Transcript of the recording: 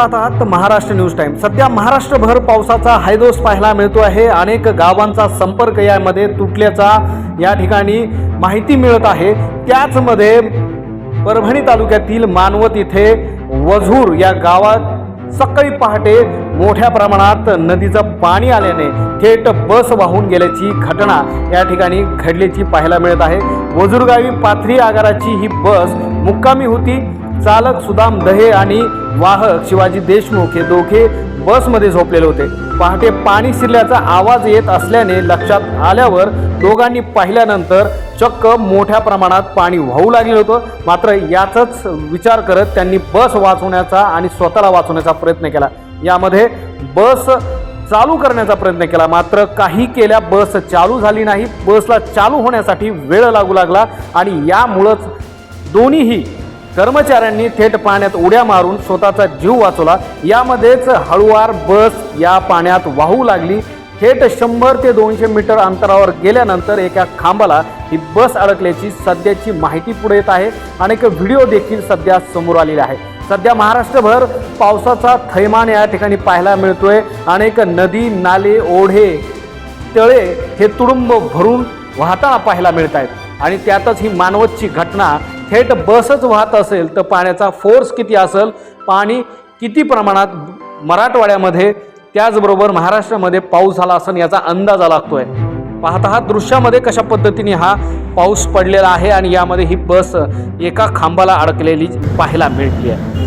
आता आहात Maharashtra news time. सध्या महाराष्ट्रभर पावसाचा हायदोस पाहायला मिळतो आहे. अनेक गावांचा संपर्क यामध्ये तुटल्याचा या ठिकाणी माहिती मिळत आहे. त्याचमध्ये परभणी तालुक्यातील मानवत इथे वझूर या गावात सकाळी पहाटे मोठ्या प्रमाणात नदीचं पाणी आल्याने थेट बस वाहून गेल्याची घटना या ठिकाणी घडल्याची पाहायला मिळत आहे. वझूरगावी पाथरी आगाराची ही बस मुक्कामी होती. चालक सुदाम दहे आणि वाहक शिवाजी देशमुख हे दोघे बसमध्ये झोपलेले होते. पहाटे पाणी शिरल्याचा आवाज येत असल्याने लक्षात आल्यावर दोघांनी पाहिल्यानंतर चक्क मोठ्या प्रमाणात पाणी वाहू लागलं होतं. मात्र याचाच विचार करत त्यांनी बस वाचवण्याचा आणि स्वतःला वाचवण्याचा प्रयत्न केला. यामध्ये बस चालू करण्याचा प्रयत्न केला. मात्र काही केल्या बस चालू झाली नाही. बसला चालू होण्यासाठी वेळ लागू लागला आणि यामुळंच दोन्हीही कर्मचाऱ्यांनी थेट पाण्यात उड्या मारून स्वतःचा जीव वाचवला. यामध्येच हळुवार बस या पाण्यात वाहू लागली. थेट शंभर ते दोनशे मीटर अंतरावर गेल्यानंतर एका खांबाला ही बस अडकल्याची सध्याची माहिती पुढे येत आहे अनेक व्हिडिओ देखील सध्या समोर आलेले आहे. सध्या महाराष्ट्रभर पावसाचा थैमान या ठिकाणी पाहायला मिळतोय अनेक नदी नाले ओढे तळे हे तुडुंब भरून वाहताना पाहायला मिळत आहेत आणि त्यातच ही मानवतची घटना थेट बसच वाहत असेल तर पाण्याचा फोर्स किती असेल पाणी किती प्रमाणात मराठवाड्यामध्ये त्याचबरोबर महाराष्ट्रामध्ये पाऊस झाला असेल याचा अंदाजा लागतोय. पाहता हा दृश्यामध्ये कशा पद्धतीने हा पाऊस पडलेला आहे आणि यामध्ये ही बस एका खांबाला अडकलेली पाहायला मिळते आहे